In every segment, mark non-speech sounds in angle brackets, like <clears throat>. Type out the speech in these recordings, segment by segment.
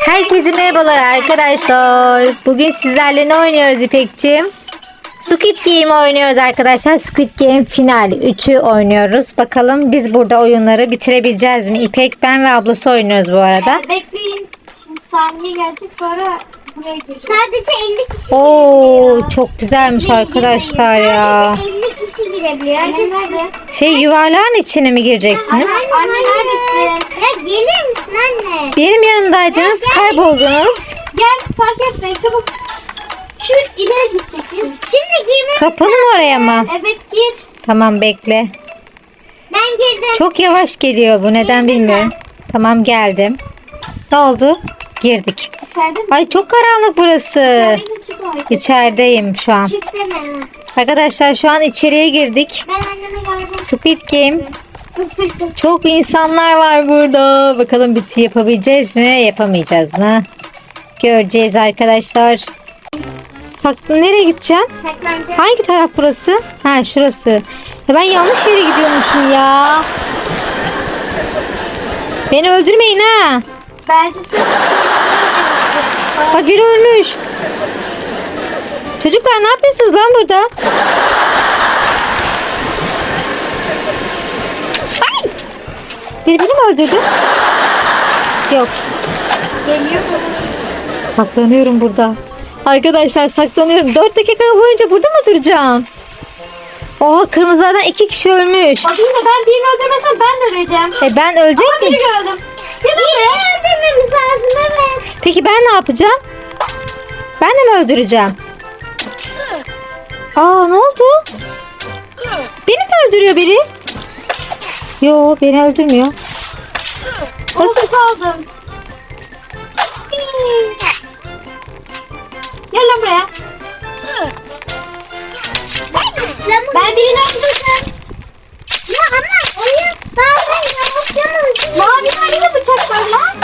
Herkese merhabalar arkadaşlar. Bugün sizlerle ne oynuyoruz İpekçim? Squid Game oynuyoruz arkadaşlar. Squid Game final 3'ü oynuyoruz. Bakalım biz burada oyunları bitirebileceğiz mi? İpek, ben ve ablası oynuyoruz bu arada. Bekleyin. Şimdi saniye gelecek sonra buraya gireceğiz. Sadece 50 kişi Oo girebiliyor. çok güzelmiş arkadaşlar ya. Sadece 50 kişi girebiliyor. Herkes nerede? Şey yuvarlağın içine mi gireceksiniz? Anne neredesin? Ya anne? Benim yanımdaydınız, kayboldunuz. Gel fark etme çabuk. Şu ileri gideceksin. Şimdi girme. Kapının oraya mı? Evet gir. Tamam bekle. Ben girdim. Çok yavaş geliyor bu neden bilmiyorum. Tamam geldim. Ne oldu? Girdik. İçeride mi? Ay çok karanlık burası. İçeride. İçerideyim şu an. Çık deme. Arkadaşlar şu an içeriye girdik. Ben anneme galiba. Squid Game. Çok insanlar var burada. Bakalım biti yapabileceğiz mi? Yapamayacağız mı? Göreceğiz arkadaşlar. Sak nereye gideceğim? Saklanacak. Hangi taraf burası? Ha şurası. Ya ben yanlış yere gidiyormuşum ya. Beni öldürmeyin ha. Bence sen Bak biri ölmüş. Çocuklar ne yapıyorsunuz lan burada? Biri beni mi öldürdü? Yok. geliyor. Saklanıyorum burada. Arkadaşlar saklanıyorum. 4 dakika boyunca burada mı duracağım? Oha kırmızılardan iki kişi ölmüş. Bakayım da ben birini öldürmesem ben de öleceğim. E ben ölecek Biri miyim? gördüm. Birini öldürmemiz lazım evet. Peki ben ne yapacağım? Ben de mi öldüreceğim? Aa ne oldu? Beni mi öldürüyor biri? Yo beni öldürmüyor. Nasıl kaldım? Gel lan buraya. Ben birini öldürdüm. Ya ama oyun bazen yavaşlamıyor. Mavi hangi bıçak var lan?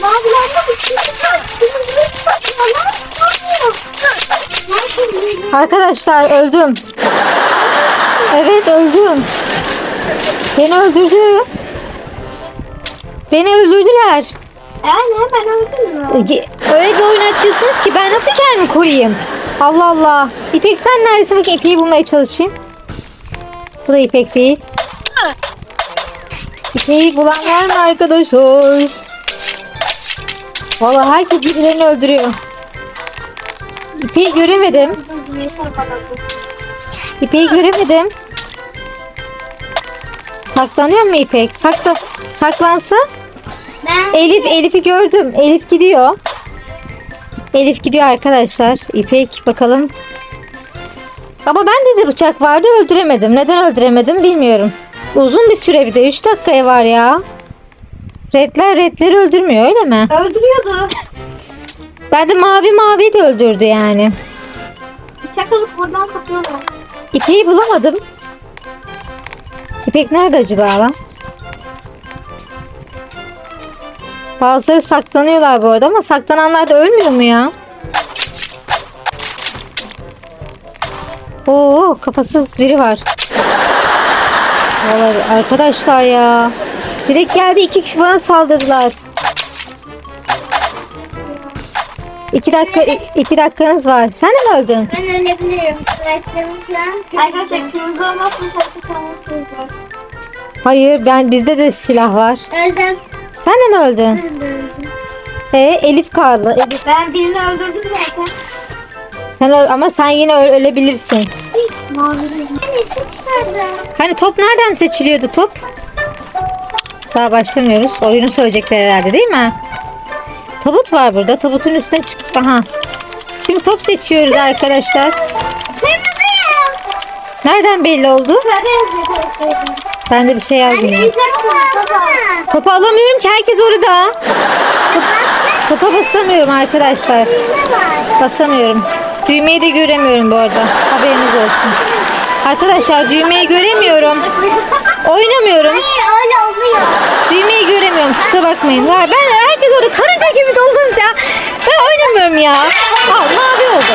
Mavilerde bıçak var. Arkadaşlar öldüm. Evet öldüm. Beni öldürdü. Beni öldürdüler. Yani hemen öldün mü? Ge- Öyle bir oyun açıyorsunuz ki ben nasıl kendimi koruyayım? Allah Allah. İpek sen neredesin? Bakın İpek'i bulmaya çalışayım. Bu da İpek değil. İpek'i bulan var mı arkadaşlar? Vallahi herkes birbirlerini öldürüyor. İpek'i göremedim. İpek'i göremedim. Saklanıyor mu İpek? Sakla saklansa. Ben Elif Elif'i gördüm. Elif gidiyor. Elif gidiyor arkadaşlar. İpek bakalım. Ama bende de bıçak vardı öldüremedim. Neden öldüremedim bilmiyorum. Uzun bir süre bir de 3 dakikaya var ya. Redler redleri öldürmüyor öyle mi? öldürüyordu. Ben de mavi mavi de öldürdü yani. Bıçak alıp buradan kapıyorlar. İpek'i bulamadım. İpek nerede acaba lan? Bazıları saklanıyorlar bu arada ama saklananlar da ölmüyor mu ya? Oo kafasız biri var. Vallahi arkadaşlar ya. Direkt geldi iki kişi bana saldırdılar. İki dakika iki dakikanız var. Sen de mi öldün? Ben ölebilirim. Arkadaşlar kırmızı olmazsa saklı kalmasınız. Hayır ben bizde de silah var. Öldüm. Sen de mi öldün? Ben de öldüm. E Elif kaldı. Elif Ben birini öldürdüm zaten. sen öl ama sen yine ö- ölebilirsin. Nesi çıkardım? Hani top nereden seçiliyordu top? Daha başlamıyoruz. Oyunu söyleyecekler herhalde değil mi? Tabut var burada. Tabutun üstüne çık. Aha. Şimdi top seçiyoruz arkadaşlar. Nereden belli oldu? Ben de bir şey yazmıyorum. Topu alamıyorum ki herkes orada. Top- topa basamıyorum arkadaşlar. Basamıyorum. Düğmeyi de göremiyorum bu arada. Haberiniz olsun. Arkadaşlar düğmeyi göremiyorum. Oynamıyorum. Bakmayın. Var. Ben herkes orada karınca gibi doldunuz ya. Ben oynamıyorum ya. Al mavi oldu.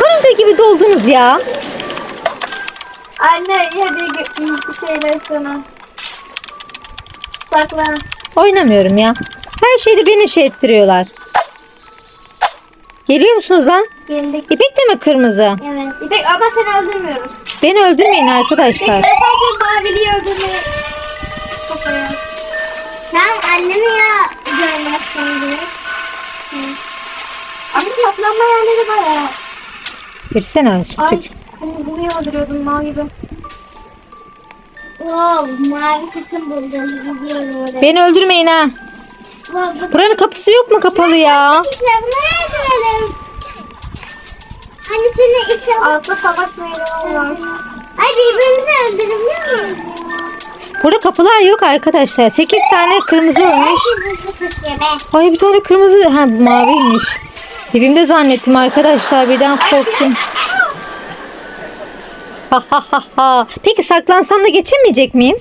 Karınca gibi doldunuz ya. Anne hadi şeyler sana. Sakla. Oynamıyorum ya. Her şeyde beni şey ettiriyorlar. Geliyor musunuz lan? Geldik. İpek de mi kırmızı? Evet. İpek ama seni öldürmüyoruz. Beni öldürmeyin İpek arkadaşlar. sen sadece maviliği öldürmeye kafaya. Sen annemi ya görmezsen diye. Ama saklanma yerleri var ya. Girsene sütük. Ay kırmızıyı öldürüyordum mal gibi. Wow, mavi takım buldum. Gidiyorum oraya. Beni öldürmeyin ha. Wow, bu Buranın kapısı yok mu kapalı ya? Bunları öldürelim. Hani seni işe... Altta savaş meydanı var. Ay birbirimizi öldürebiliyor muyuz? Burada kapılar yok arkadaşlar. 8 tane kırmızı olmuş. Ay bir tane kırmızı. Ha bu maviymiş. Dibimde zannettim arkadaşlar. Birden korktum. Ha ha ha ha. Peki saklansam da geçemeyecek miyim?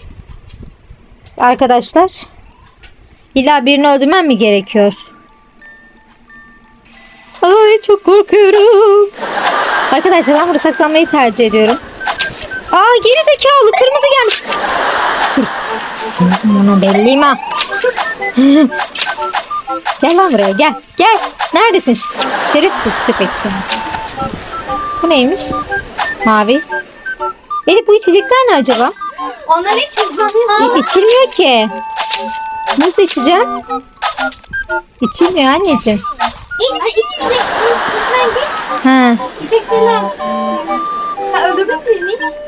Arkadaşlar. İlla birini öldürmem mi gerekiyor? Ay çok korkuyorum. Arkadaşlar ben burada saklanmayı tercih ediyorum. Aa geri zekalı kırmızı gelmiş. Bunu belliyim ha. Gel lan buraya gel. Gel. Neredesin? Şerefsiz köpek. Bu neymiş? Mavi. Elif bu içecekler ne acaba? Onları hiç hızlanıyor. E, içilmiyor ki. Nasıl içeceğim? İçilmiyor anneciğim. İlk içmeyecek. Üstünden geç. Ha. İpek selam. Ha öldürdün mü hiç?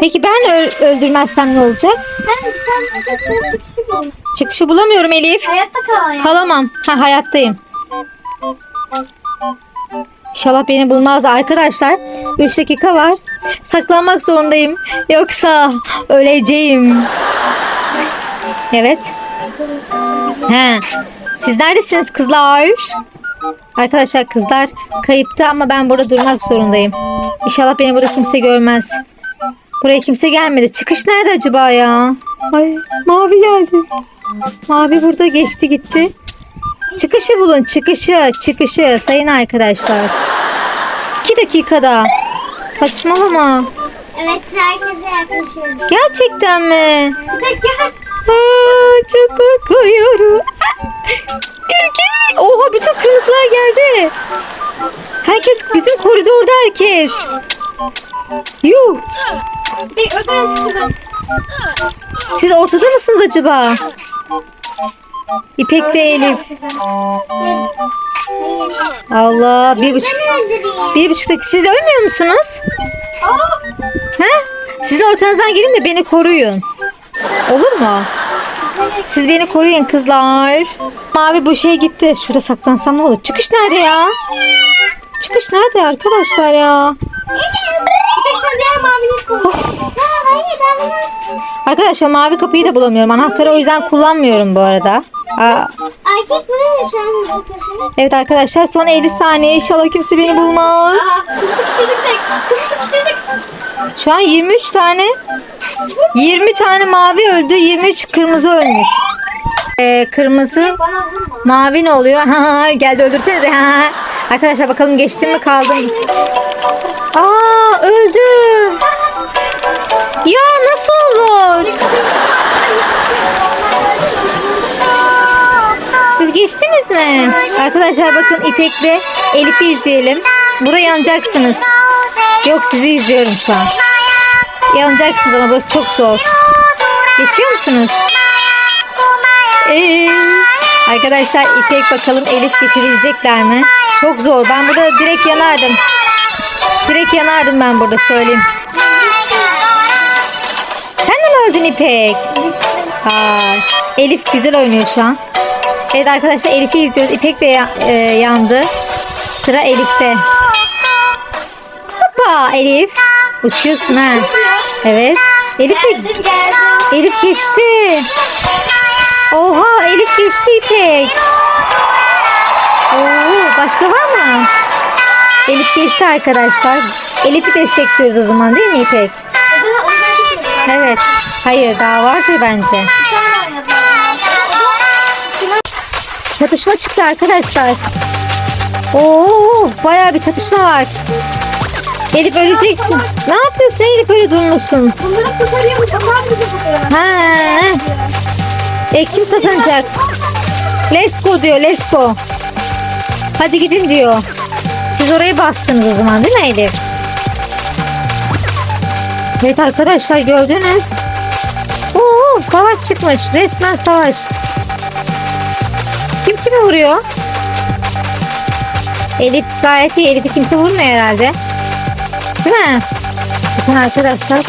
Peki ben öl- öldürmezsem ne olacak? Sen, sen, çıkışı bul. Çıkışı bulamıyorum Elif. Hayatta kal ya. Kalamam. Ha hayattayım. İnşallah beni bulmaz arkadaşlar. 3 dakika var. Saklanmak zorundayım. Yoksa öleceğim. Evet. He. Siz neredesiniz kızlar? Arkadaşlar kızlar kayıptı ama ben burada durmak zorundayım. İnşallah beni burada kimse görmez. Buraya kimse gelmedi. Çıkış nerede acaba ya? Ay mavi geldi. Mavi burada geçti gitti. Çıkışı bulun çıkışı çıkışı sayın arkadaşlar. 2 dakikada. Saçmalama. Evet herkese yaklaşıyoruz. Gerçekten mi? Gel. Aa, çok korkuyorum. Erkek. Oha bütün kırmızılar geldi. Herkes bizim koridorda herkes. Yuh. İpek öldürün kızım. Siz ortada mısınız acaba? İpek de Elif. Allah bir buçuk. Bir buçuk dakika. Siz ölmüyor musunuz? He? Sizin ortanızdan gelin de beni koruyun. Olur mu? Siz beni koruyun kızlar. Mavi bu şey gitti. Şurada saklansam ne olur? Çıkış nerede ya? Çıkış nerede arkadaşlar ya? Arkadaşlar mavi kapıyı da bulamıyorum. Anahtarı o yüzden kullanmıyorum bu arada. Aa, evet arkadaşlar son 50 saniye. İnşallah kimse beni bulmaz. Şu an 23 tane 20 tane mavi öldü. 23 kırmızı ölmüş. Ee, kırmızı. Mavi ne oluyor? <laughs> Geldi öldürsenize. <laughs> Arkadaşlar bakalım geçtim mi kaldım. Aa öldüm. Ya nasıl olur? Siz geçtiniz mi? Arkadaşlar bakın İpek'le Elif'i izleyelim. Burada yanacaksınız. Yok sizi izliyorum şu an. Yanacaksınız ama burası çok zor. Geçiyor musunuz? Ee, arkadaşlar İpek bakalım Elif geçebilecekler mi? Çok zor. Ben burada direkt yanardım. Direkt yanardım ben burada söyleyeyim. Sen de mi öldün İpek? Hay. Elif güzel oynuyor şu an. Evet arkadaşlar Elif'i izliyoruz. İpek de ya- e, yandı. Sıra Elif'te. Hoppa Elif. Uçuyorsun ha. Evet. Elif de. Elif geçti. Oha Elif geçti İpek. Oo, başka var mı? Elif geçti arkadaşlar. Elif'i destekliyoruz o zaman değil mi İpek? Evet. Hayır daha vardır bence. Çatışma çıktı arkadaşlar. Oo, bayağı bir çatışma var. Elif öleceksin. Ne yapıyorsun Elif? Öyle durmuşsun? Ha. E kim kazanacak? Let's go diyor let's go. Hadi gidin diyor. Siz oraya bastınız o zaman değil mi Elif? Evet arkadaşlar gördünüz. Oo, savaş çıkmış. Resmen savaş. Kim kimi vuruyor? Elif gayet iyi. Elif'i kimse vurmuyor herhalde. Değil mi? Bakın arkadaşlar.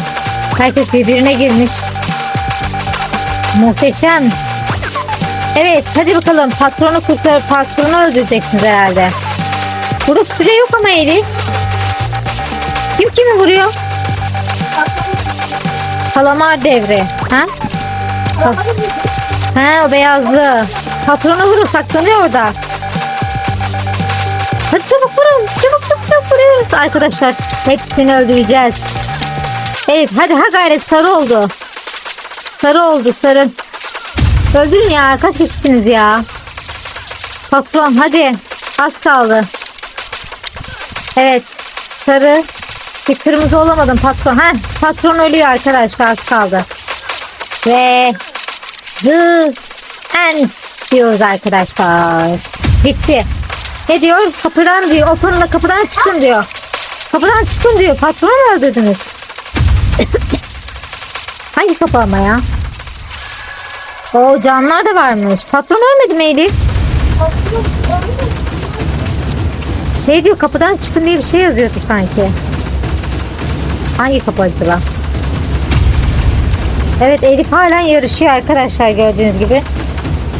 Herkes birbirine girmiş. Muhteşem. Evet hadi bakalım patronu kurtar patronu öldüreceksiniz herhalde. Burada süre yok ama Elif. Kim kimi vuruyor? Kalamar devri. Ha? Ha o beyazlı. Patronu vurun saklanıyor orada. Hadi çabuk vurun. Çabuk çabuk çabuk vuruyoruz. Arkadaşlar hepsini öldüreceğiz. Evet hadi ha gayret sarı oldu. Sarı oldu sarı. Öldürün ya kaç kişisiniz ya? Patron hadi az kaldı. Evet sarı. Bir kırmızı olamadım patron. Ha patron ölüyor arkadaşlar az kaldı. Ve the end diyoruz arkadaşlar. Bitti. Ne diyor? Kapıdan diyor. Open'la kapıdan çıkın diyor. Kapıdan çıkın diyor. Patronu mu öldürdünüz? <coughs> Hangi kapı ama ya? O canlar da varmış. Patron ölmedi mi Elif? Şey diyor kapıdan çıkın diye bir şey yazıyordu sanki. Hangi kapı acaba? Evet Elif halen yarışıyor arkadaşlar gördüğünüz gibi.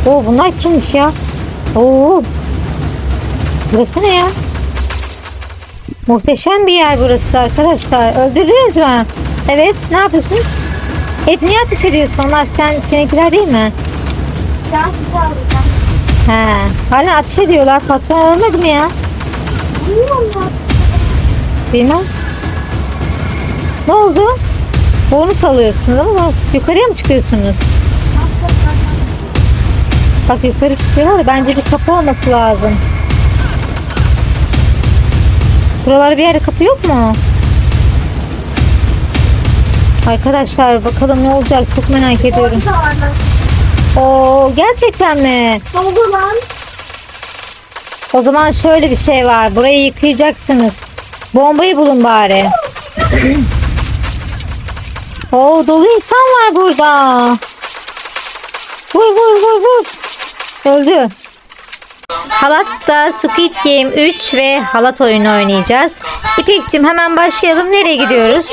Oo bunlar kimmiş ya? Oo. Burası ne ya? Muhteşem bir yer burası arkadaşlar. Öldürdünüz mü? Evet ne yapıyorsun? Elif niye ateş ediyorsun? Onlar sen, seninkiler değil mi? Can sizi alacağım. He. Hala ateş ediyorlar. Patron ölmedi mi ya? Bilmiyorum ya. Bilmem. Ne oldu? Bonus alıyorsunuz ama yukarıya mı çıkıyorsunuz? Bak yukarı çıkıyorlar. Bence bir kapı olması lazım. Buralarda bir yerde kapı yok mu? Arkadaşlar bakalım ne olacak çok merak ediyorum. Oo gerçekten mi? Oldu lan? O zaman şöyle bir şey var. Burayı yıkayacaksınız. Bombayı bulun bari. <clears throat> Oo dolu insan var burada. Vur vur vur vur. Öldü. Halatta Squid Game 3 ve halat oyunu oynayacağız. İpek'cim hemen başlayalım. Nereye gidiyoruz?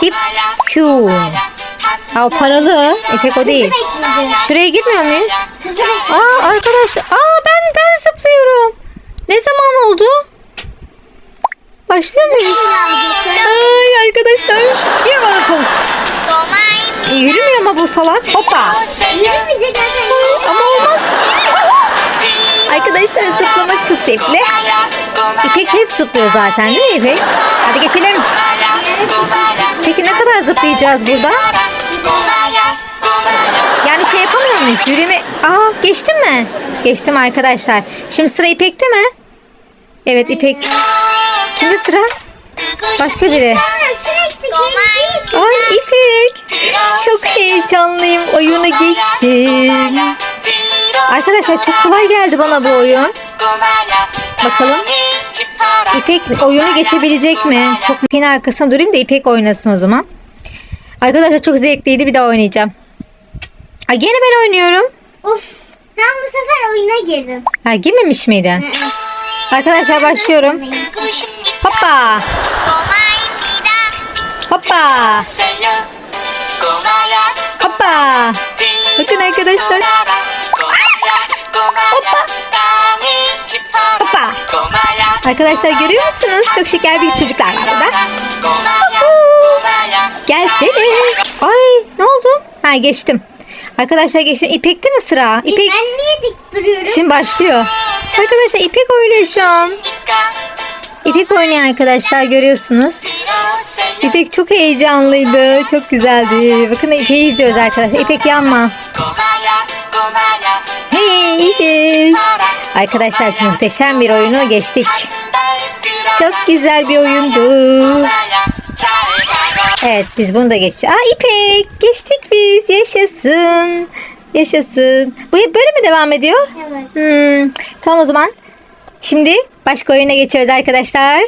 Skip Q. Ha, o paralı. İpek o değil. Şuraya girmiyor muyuz? Aa arkadaşlar. Aa ben ben zıplıyorum. Ne zaman oldu? Başlıyor muyuz? Ay arkadaşlar. Waffle. E, yürümüyor ama bu salak. Hoppa. Ama olmaz. <laughs> Arkadaşlar zıplamak çok zevkli. İpek hep zıplıyor zaten değil mi İpek? Hadi geçelim. Peki ne kadar zıplayacağız burada? Yani şey yapamıyor muyuz? Yürüme... Aa geçtim mi? Geçtim arkadaşlar. Şimdi sıra İpek'te mi? Evet İpek. Kimde sıra? Başka biri. Ay İpek. Çok heyecanlıyım. Oyunu geçtim. Arkadaşlar çok kolay geldi bana bu oyun. Bakalım. İpek oyunu geçebilecek mi? Çok ipin arkasına durayım da İpek oynasın o zaman. Arkadaşlar çok zevkliydi bir daha oynayacağım. Ay gene ben oynuyorum. Of. Ben bu sefer oyuna girdim. Ha girmemiş miydin? Arkadaşlar başlıyorum. Hoppa. Hoppa. Hoppa. Bakın arkadaşlar. Hoppa. Hoppa. Arkadaşlar görüyor musunuz? Çok şeker bir çocuklar var burada. Gelsene. Ay ne oldu? Ha geçtim. Arkadaşlar geçtim. İpek'te mi sıra? İpek Ben niye dik duruyorum? şimdi başlıyor. Arkadaşlar İpek oynuyor şu an. İpek oynuyor arkadaşlar görüyorsunuz. İpek çok heyecanlıydı. Çok güzeldi. Bakın İpek'i izliyoruz arkadaşlar. İpek yanma. İpek. Arkadaşlar muhteşem bir oyunu geçtik. Çok güzel bir oyundu. Evet biz bunu da geçeceğiz. Aa İpek geçtik biz. Yaşasın. Yaşasın. Bu hep böyle mi devam ediyor? Evet. Hmm, tamam o zaman. Şimdi başka oyuna geçiyoruz arkadaşlar.